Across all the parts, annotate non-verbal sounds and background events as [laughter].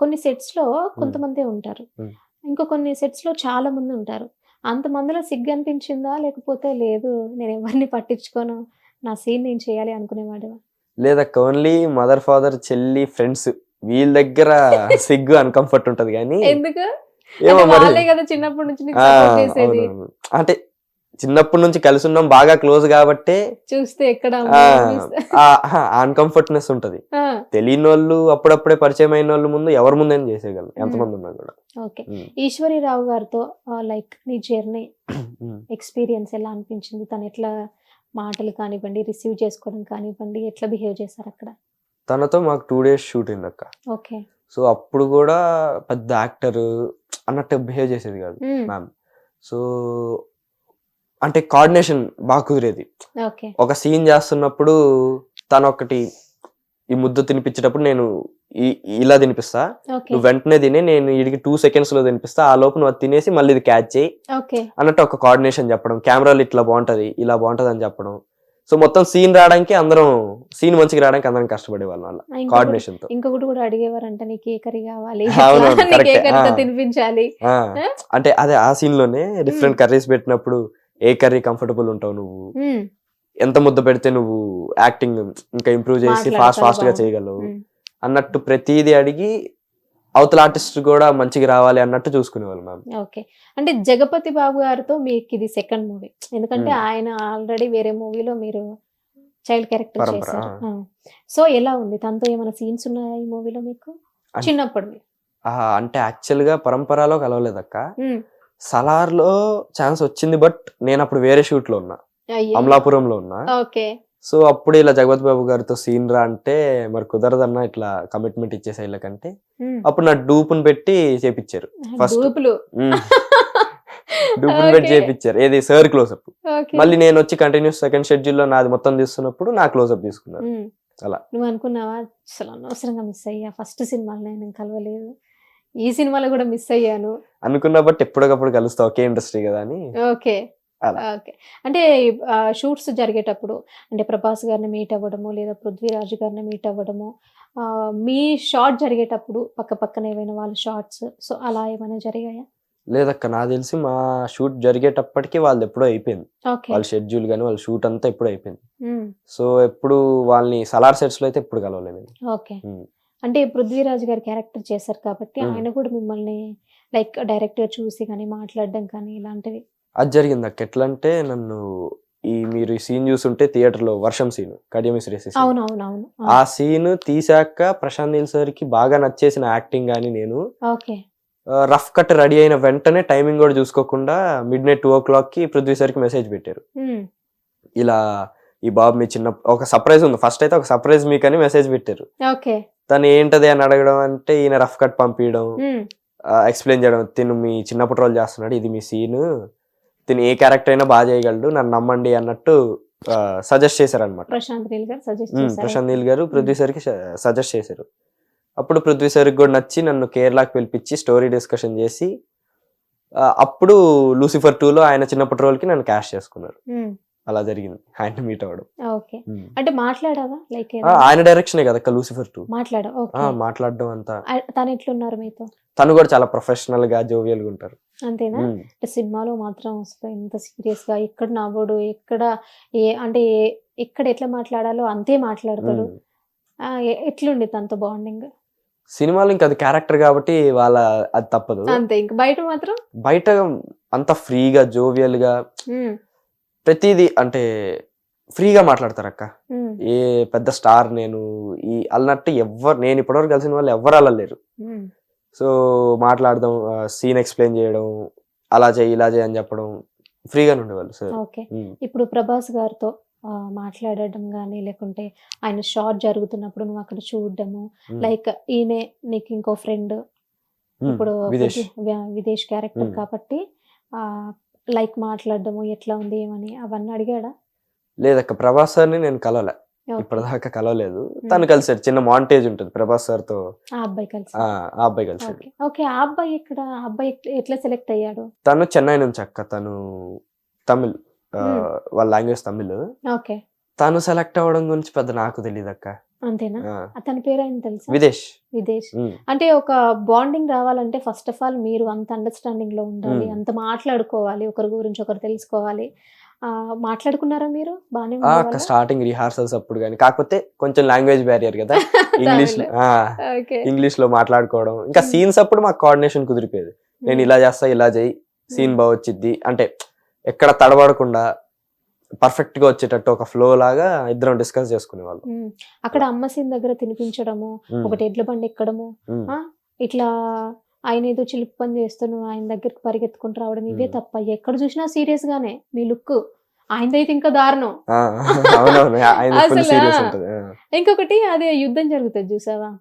కొన్ని సెట్స్లో కొంతమందే ఉంటారు. ఇంకో కొన్ని సెట్స్లో చాలా మంది ఉంటారు. అంత మందిలో సిగ్గు అనిపించిందా లేకపోతే లేదు నేను ఎవరిని పట్టించుకోను నా సీన్ నేను చేయాలి అనుకునేవాడు లేదక్క ఓన్లీ మదర్ ఫాదర్ చెల్లి ఫ్రెండ్స్ వీళ్ళ దగ్గర [laughs] సిగ్గు అన్కంఫర్ట్ ఉంటది కానీ ఎందుకు? ఏమో వాళ్ళే కదా చిన్నప్పటి నుంచి. అంటే చిన్నప్పటి నుంచి కలిసి ఉన్నాం బాగా క్లోజ్ కాబట్టే చూస్తే ఎక్కడ అన్కంఫర్ట్నెస్ ఉంటది. తెలియని వాళ్ళు అప్పుడప్పుడే పరిచయం అయిన వాళ్ళు ముందు ఎవరి ముందైనా చేసేయగలం ఎంతమంది ఉన్నా కూడా. ఓకే. ఈశ్వరీరావు గారితో లైక్ నీ జర్నీ. ఎక్స్పీరియన్స్ ఎలా అనిపించింది? తను ఎట్లా మాటలు కానివ్వండి రిసీవ్ చేసుకోవడం కానివ్వండి ఎట్లా బిహేవ్ చేశారు అక్కడ? తనతో మాకు టూ డేస్ షూట్ అయింది అక్క ఓకే. సో అప్పుడు కూడా పెద్ద యాక్టర్ అన్నట్టు బిహేవ్ చేసేది కాదు మ్యామ్ సో అంటే కోఆర్డినేషన్ బాగా కుదిరేది. ఒక సీన్ చేస్తున్నప్పుడు తను ఒకటి ఈ ముద్ద తినిపించేటప్పుడు నేను ఇలా తినిపిస్తా. నువ్వు వెంటనే తిని నేను వీడికి టూ సెకండ్స్లో తినిపిస్తా. ఆ లోపు నువ్వు తినేసి మళ్ళీ ఇది క్యాచ్ చేయి. అన్నట్టు ఒక కోఆర్డినేషన్ చెప్పడం. కెమెరాలు ఇట్లా బాగుంటది ఇలా బాగుంటది అని చెప్పడం. సో మొత్తం సీన్ రావడానికి అందరం సీన్ మంచిగా రావడానికి అందరం కష్టపడే వాళ్ళం కోఆర్డినేషన్తో. ఇంకొకటి కూడా నీకు [laughs] [laughs] ఏ. కర్రీ కావాలి. తినిపించాలి? అంటే అదే ఆ సీన్లోనే డిఫరెంట్ కర్రీస్ పెట్టినప్పుడు ఏ కర్రీ కంఫర్టబుల్ ఉంటావు నువ్వు? ఎంత ముద్ద పెడితే నువ్వు యాక్టింగ్ ఇంకా ఇంప్రూవ్ చేసి ఫాస్ట్ ఫాస్ట్గా. చేయగలవు. అన్నట్టు ప్రతిదీ అడిగి అవతల ఆర్టిస్ట్ కూడా మంచిగా రావాలి అన్నట్టు చూసుకునేవాళ్ళు మ్యామ్. ఓకే. అంటే జగపతి బాబు గారితో మీకు ఇది సెకండ్ మూవీ ఎందుకంటే. ఆయన ఆల్రెడీ వేరే మూవీలో మీరు చైల్డ్ క్యారెక్టర్ చేశారు. సో ఎలా ఉంది? తనతో ఏమైనా సీన్స్ ఉన్నాయా ఈ మూవీలో మీకు? చిన్నప్పుడు అంటే యాక్చువల్గా పరంపరలో కలవలేదక్క? ఉమ్, సలార్లో ఛాన్స్ వచ్చింది బట్ నేను అప్పుడు వేరే షూట్లో ఉన్నా. అమలాపురంలో ఉన్నా. ఓకే. సో అప్పుడు ఇలా జగపతి బాబు గారితో సీన్ రా అంటే మరి కుదరదన్నా ఇట్లా కమిట్మెంట్ ఇచ్చేసా వీళ్ళకంటే ఉమ్. అప్పుడు నా డూపుని పెట్టి చేపించారు. డూపులు. [laughs] డూపుని పెట్టి. చేపించారు ఏది సార్ క్లోజ్అప్ మళ్ళీ నేను వచ్చి కంటిన్యూస్ సెకండ్ షెడ్యూల్లో నాది మొత్తం తీస్తున్నప్పుడు నా క్లోజ్అప్ తీసుకున్నారు. అలా. నువ్వు అనుకున్నావా? అసలు అనవసరంగా మిస్ అయ్యా. ఫస్ట్ సినిమాలో నేను కలవలేదు. ఈ సినిమాలో కూడా మిస్ అయ్యాను. అనుకున్న బట్ ఎప్పటికప్పుడు కలుస్తా ఒకే ఇండస్ట్రీ కదా అని. ఓకే. అలా. ఓకే. అంటే షూట్స్ జరిగేటప్పుడు అంటే ప్రభాస్ గారిని మీట్ అవ్వడము లేదా పృథ్వీరాజు గారిని మీట్ అవ్వడము మీ షార్ట్ జరిగేటప్పుడు పక్క పక్కన ఏవైనా వాళ్ళ షార్ట్స్ సో అలా ఏమైనా జరిగాయా? లేదక్క నాకు తెలిసి మా షూట్ జరిగేటప్పటికి వాళ్ళు ఎప్పుడో అయిపోయింది. ఓకే. వాళ్ళ షెడ్యూల్ కానీ వాళ్ళ షూట్ అంతా ఎప్పుడో అయిపోయింది. సో ఎప్పుడు వాళ్ళని సలార్ సెట్స్లో అయితే ఎప్పుడు కలవలేదు. ఓకే. అంటే పృథ్వీరాజు గారి క్యారెక్టర్ చేశారు కాబట్టి. ఆయన కూడా మిమ్మల్ని లైక్ డైరెక్ట్గా చూసి కానీ మాట్లాడడం కానీ ఇలాంటివి? అది జరిగింది అక్క. ఎట్లా అంటే నన్ను ఈ మీరు ఈ సీన్ చూస్తుంటే థియేటర్లో వర్షం సీన్ కడియమిస్ రేసే అవును అవును అవును ఆ. సీన్ తీసాక ప్రశాంత్ నీల్ సార్కి బాగా నచ్చేసిన యాక్టింగ్ కానీ నేను ఓకే. రఫ్ కట్ రెడీ అయిన వెంటనే టైమింగ్ కూడా చూసుకోకుండా మిడ్ నైట్ టూ ఓ క్లాక్కి పృథ్వీ సార్కి మెసేజ్ పెట్టారు. ఇలా ఈ బాబు మీ చిన్న ఒక సర్ప్రైజ్ ఉంది. ఫస్ట్ అయితే ఒక సర్ప్రైజ్ మీకు అని మెసేజ్ పెట్టారు తను ఏంటది అని అడగడం అంటే ఈయన రఫ్ కట్ పంపించడం ఎక్స్ప్లెయిన్ చేయడం. తిను మీ చిన్నప్పటి రోల్ చేస్తున్నాడు ఇది మీ సీన్ తిను ఏ క్యారెక్టర్ అయినా బాగా చేయగలడు నన్ను నమ్మండి అన్నట్టు సజెస్ట్ చేశారనమాట ప్రశాంత్ నీల్ గారు సజెస్ట్ మ్మ్. చేశారు? ప్రశాంత్ నీల్ గారు పృథ్వీ సార్కి సజెస్ట్ చేశారు. అప్పుడు పృథ్వీ సార్కి కూడా నచ్చి నన్ను కేరళకి పిలిపించి స్టోరీ డిస్కషన్ చేసి అప్పుడు లూసిఫర్ టూలో ఆయన చిన్నప్పటి రోల్కి నన్ను క్యాష్ చేసుకున్నారు. అలా జరిగింది. ఆయన మీట్ అవ్వడం. ఓకే. అంటే మాట్లాడావా? లైక్ ఆయన డైరెక్షనే కదా లూసిఫర్ టూ మాట్లాడా? ఓకే. మాట్లాడడం అంతా. తను ఎట్లున్నారు మీతో? తను కూడా చాలా ప్రొఫెషనల్గా జోవియల్గా ఉంటారు. అంతేనా. అంటే సినిమాలో మాత్రం అసలు ఎంత సీరియస్గా ఎక్కడ నవ్వడు ఎక్కడ ఏ అంటే ఎక్కడ ఎట్లా మాట్లాడాలో అంతే మాట్లాడతాడు. మ్మ్. ఆ, ఎ- ఎట్లుంది తనతో బాండింగ్ సినిమాలో ఇంకా అది క్యారెక్టర్ కాబట్టి వాళ్ళ అది తప్పదు. అంతే ఇంక బయట మాత్రం? బయట అంత ఫ్రీగా జోవియల్గా ప్రతిదీ అంటే ఫ్రీగా మాట్లాడతారు అక్క ఏ పెద్ద స్టార్ నేను ఈ అన్నట్టు ఎవ్వరు నేను ఇప్పటివరకు కలిసిన వాళ్ళు ఎవ్వరు అలా లేరు. సో మాట్లాడడం సీన్ ఎక్స్ప్లెయిన్ చేయడం అలా చేయి ఇలా చేయి అని చెప్పడం ఫ్రీగానే ఉండేవాళ్ళు సార్. ఓకే. ఇప్పుడు ప్రభాస్ గారితో మాట్లాడడం కానీ లేకుంటే ఆయన షార్ట్ జరుగుతున్నప్పుడు నువ్వు అక్కడ చూడడము లైక్ ఈయనే నీకు ఇంకో ఫ్రెండ్ ఇప్పుడు విదేశ్. క్యారెక్టర్. కాబట్టి లైక్ మాట్లాడడము ఎట్లా ఉంది ఏమని అవన్నీ అడిగాడా? లేదక్క ప్రభాస్ సార్ని నేను కలవలే. ఇప్పటిదాకా కలవలేదు. తను కలిసాడు. చిన్న మాంటేజ్ ఉంటుంది ప్రభాస్ సార్తో ఆ అబ్బాయి కలిసి ఆ ఆ అబ్బాయి కలిసాడు. ఓకే. ఓకే ఆ అబ్బాయి ఇక్కడ ఆ అబ్బాయి ఎట్ల- ఎట్లా సెలెక్ట్ అయ్యాడు? తను చెన్నై నుంచి అక్క తను తమిళ్ ఆ, Hmm. వాళ్ళ లాంగ్వేజ్ తమిళ్. ఓకే. తను సెలెక్ట్ అవ్వడం గురించి పెద్ద నాకు తెలియదు అక్క అంతేనా? అతని పేరు ఆయన తెలుసా? విదేశ్. విదేశ్. అంటే ఒక బాండింగ్ రావాలంటే ఫస్ట్ ఆఫ్ ఆల్ మీరు అంత అండర్స్టాండింగ్లో ఉండాలి. అంత మాట్లాడుకోవాలి ఒకరి గురించి ఒకరు తెలుసుకోవాలి. మాట్లాడుకున్నారా మీరు? అక్క స్టార్టింగ్ రిహార్సల్స్ అప్పుడు కానీ కాకపోతే కొంచెం లాంగ్వేజ్ బ్యారియర్ కదా. [laughs] ఇంగ్లీష్ ఇంగ్లీష్లో మాట్లాడుకోవడం. ఇంకా. సీన్స్ అప్పుడు మాకు కోఆర్డినేషన్ కుదిరిపోయేది. నేను ఇలా చేస్తా ఇలా చేయి సీన్. బాగా వచ్చిద్ది. అంటే ఎక్కడ తడబడకుండా పర్ఫెక్ట్గా వచ్చేటట్టు ఒక ఫ్లో లాగా ఇద్దరం డిస్కస్ చేసుకునే వాళ్ళు అక్కడ అమ్మ సీన్ దగ్గర తినిపించడము ఒకటి ఎడ్ల బండి ఎక్కడము ఇట్లా ఆయన ఏదో చిలుపు పని చేస్తాను ఆయన దగ్గరికి పరిగెత్తుకుంటూ రావడం ఇవే. తప్ప ఎక్కడ చూసినా సీరియస్ గానే మీ లుక్. ఆయనదైతే ఇంకా దారుణం. ఆయన అసలు, ఆ. ఉంటుంది ఆ. ఇంకొకటి అదే యుద్ధం జరుగుతుంది చూసావా?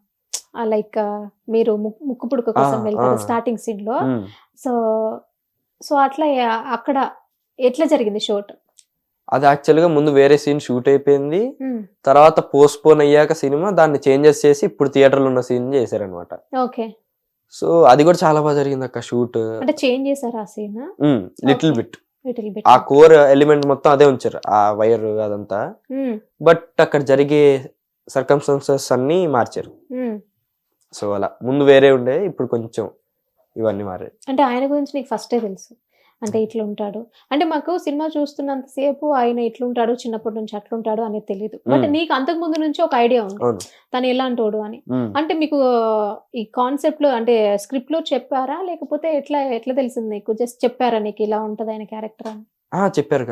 లైక్ మీరు ముక్కు పుడక కోసం వెళ్తారు. స్టార్టింగ్ సీన్లో. సో సో అట్లా అక్కడ ఎట్లా జరిగింది షూట్? అది యాక్చువల్గా ముందు వేరే సీన్ షూట్ అయిపోయింది. తర్వాత పోస్ట్ పోన్ అయ్యాక సినిమా దాన్ని చేంజెస్ చేసి ఇప్పుడు థియేటర్లో ఉన్న సీన్ చేశారనమాట ఓకే సో అది కూడా చాలా బాగా జరిగింది అక్క షూట్ అంటే చేంజ్ చేశారు ఆ scene little. Bit little bit ఆ కోర్ ఎలిమెంట్ మొత్తం అదే ఉంచారు ఆ వైర్ అదంతా. బట్ అక్కడ జరిగే సర్కమ్స్టాన్సెస్ అన్ని మార్చారు. సో అలా. ముందు వేరే ఉండే ఇప్పుడు కొంచెం ఇవన్నీ మారాయి. అంటే ఆయన గురించి నీకు ఫస్టే తెలుసు? అంటే ఇట్లా ఉంటాడు అంటే మాకు సినిమా చూస్తున్నంత సేపు ఆయన ఇట్లుంటాడు చిన్నప్పటి నుంచి అట్లుంటాడు అనేది తెలియదు బట్. నీకు అంతకు ముందు నుంచి ఒక ఐడియా ఉంది తను ఎలాంటోడు అని. అంటే మీకు ఈ కాన్సెప్ట్లో అంటే స్క్రిప్ట్లో చెప్పారా లేకపోతే ఎట్లా ఎట్లా తెలిసింది నీకు జస్ట్ చెప్పారా నీకు ఇలా ఉంటది ఆయన క్యారెక్టర్ అని ఆ చెప్పారు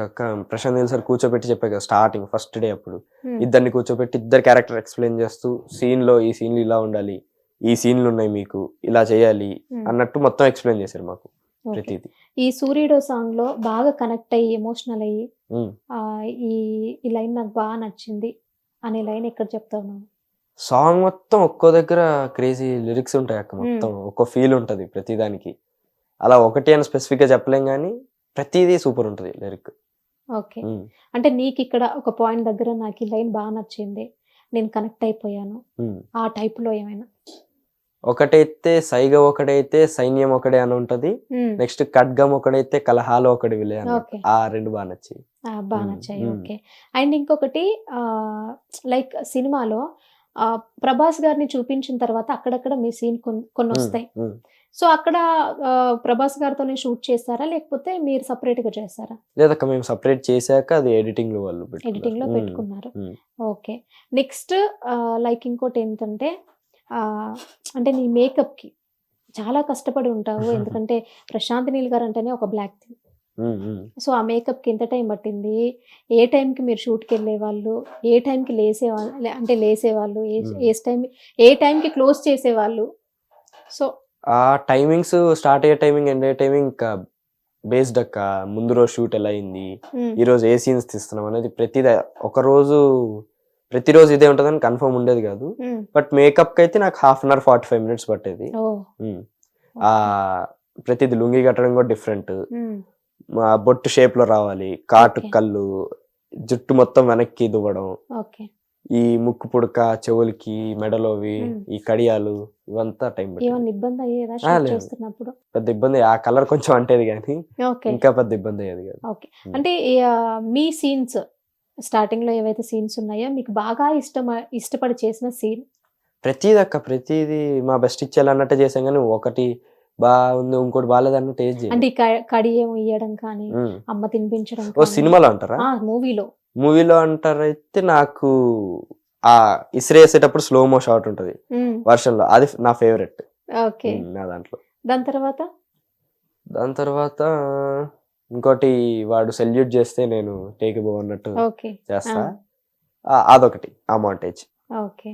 ప్రశాంత్ నీల్ సార్ కూర్చోబెట్టి చెప్పారు కదా స్టార్టింగ్ ఫస్ట్ డే అప్పుడు. ఇద్దరిని కూర్చోబెట్టి ఇద్దరు క్యారెక్టర్ ఎక్స్ప్లెయిన్ చేస్తూ సీన్లో ఈ సీన్లు ఇలా ఉండాలి ఈ సీన్లు ఉన్నాయి మీకు ఇలా చేయాలి. అన్నట్టు మొత్తం ఎక్స్ప్లెయిన్ చేశారు మాకు. ప్రతిదీ. ఈ సూర్యుడో సాంగ్లో బాగా కనెక్ట్ అయ్యి ఎమోషనల్ అయ్యి ఈ ఈ లైన్ నాకు బాగా నచ్చింది అనే లైన్ ఎక్కడ చెప్తావు నువ్వు? సాంగ్ మొత్తం ఒక్కో దగ్గర క్రేజీ లిరిక్స్ ఉంటాయి అక్క మొత్తం. ఒక్కో ఫీల్ ఉంటది ప్రతిదానికి. అలా ఒకటి అని స్పెసిఫిక్గా చెప్పలేం కానీ ప్రతిదీ సూపర్ ఉంటది లిరిక్. ఓకే. అంటే నీకు ఇక్కడ ఒక పాయింట్ దగ్గర నాకు ఈ లైన్ బాగా నచ్చింది. నేను కనెక్ట్ అయిపోయాను. ఆ టైప్లో ఏమైనా? ఒకటైతే సైగ ఒకడైతే సైన్యం ఒకడే అని ఉంటది. నెక్స్ట్ ఖడ్గం ఒకడైతే కలహాలు ఒకటి విలే. ఆ రెండు బాగా నచ్చాయి. బాగా నచ్చాయి. ఓకే. అండ్ ఇంకొకటి లైక్ సినిమాలో ప్రభాస్ గారిని చూపించిన తర్వాత అక్కడక్కడ మీ సీన్ కొన్ని వస్తాయి. సో అక్కడ ప్రభాస్ గారితోనే షూట్ చేస్తారా? లేకపోతే మీరు సపరేట్గా చేస్తారా? లేదక్క మేము సపరేట్ చేశాక అది ఎడిటింగ్లో వాళ్ళు. ఎడిటింగ్లో పెట్టుకున్నారు. ఓకే. నెక్స్ట్ లైక్ ఇంకోటి ఏంటంటే అంటే నీ మేకప్కి చాలా కష్టపడి ఉంటావు. [laughs] ఎందుకంటే ప్రశాంత్ నీల్ గారు అంటేనే ఒక బ్లాక్ థింగ్. సో ఆ మేకప్కి ఎంత టైం పట్టింది? ఏ టైంకి మీరు షూట్కి వెళ్ళే వాళ్ళు ఏ టైంకి లేసేవాళ్ళు అంటే లేసేవాళ్ళు? ఏ. ఏ టైం ఏ టైంకి క్లోజ్ చేసేవాళ్ళు? సో ఆ టైమింగ్స్ స్టార్ట్ అయ్యే టైమింగ్ ఎండ్ అయ్యే టైమింగ్ ఇంకా బేస్డ్ అక్క. ముందు రోజు షూట్ ఎలా అయింది? ఈ రోజు ఏ సీన్స్ తీస్తున్నాం అనేది ప్రతిది ఒక రోజు ప్రతిరోజు ఇదే ఉంటుందని కన్ఫర్మ్ ఉండేది కాదు. బట్ మేకప్కి అయితే నాకు half an hour forty five minutes పట్టేది. ఆ ప్రతిది లుంగి కట్టడం కూడా డిఫరెంట్. బొట్టు షేప్లో రావాలి కాటు. కళ్ళు జుట్టు మొత్తం వెనక్కి దువ్వడం ఈ ముక్కు పుడక చెవులకి మెడలోవి. ఈ కడియాలు ఇవంతా టైం పెద్ద ఇబ్బంది ఆ కలర్ కొంచెం అంటేది కానీ ఇంకా పెద్ద ఇబ్బంది అయ్యేది కాదు. అంటే మీ సీన్స్ స్టార్టింగ్లో ఏవైతే సీన్స్ ఉన్నాయో మీకు బాగా ఇష్టం ఇష్టపడి చేసిన సీన్? ప్రతిది అక్క ప్రతిది మా బెస్ట్ ఇచ్చేయాలి అన్నట్టే చేసాం కానీ ఒకటి బాగుంది ఇంకోటి బాగాలేదు అన్నట్టు. అంటే కడి ఏమో ఇయ్యడం కానీ ఉమ్. అమ్మ తినిపించడం ఓ సినిమాలో అంటారా? మూవీలో. మూవీలో అంటారైతే నాకు ఆ ఇసిరేసేటప్పుడు స్లో మో షాట్ ఉంటది. వర్షంలో. అది నా ఫేవరెట్ ఓకే. నా దాంట్లో. దాని తర్వాత? దాని తర్వాత ఇంకోటి వాడు సెల్యూట్ చేస్తే నేను టేక్ బో అన్నట్టు చేస్తా. అదొకటి ఆ మాంటేజ్ ఓకే.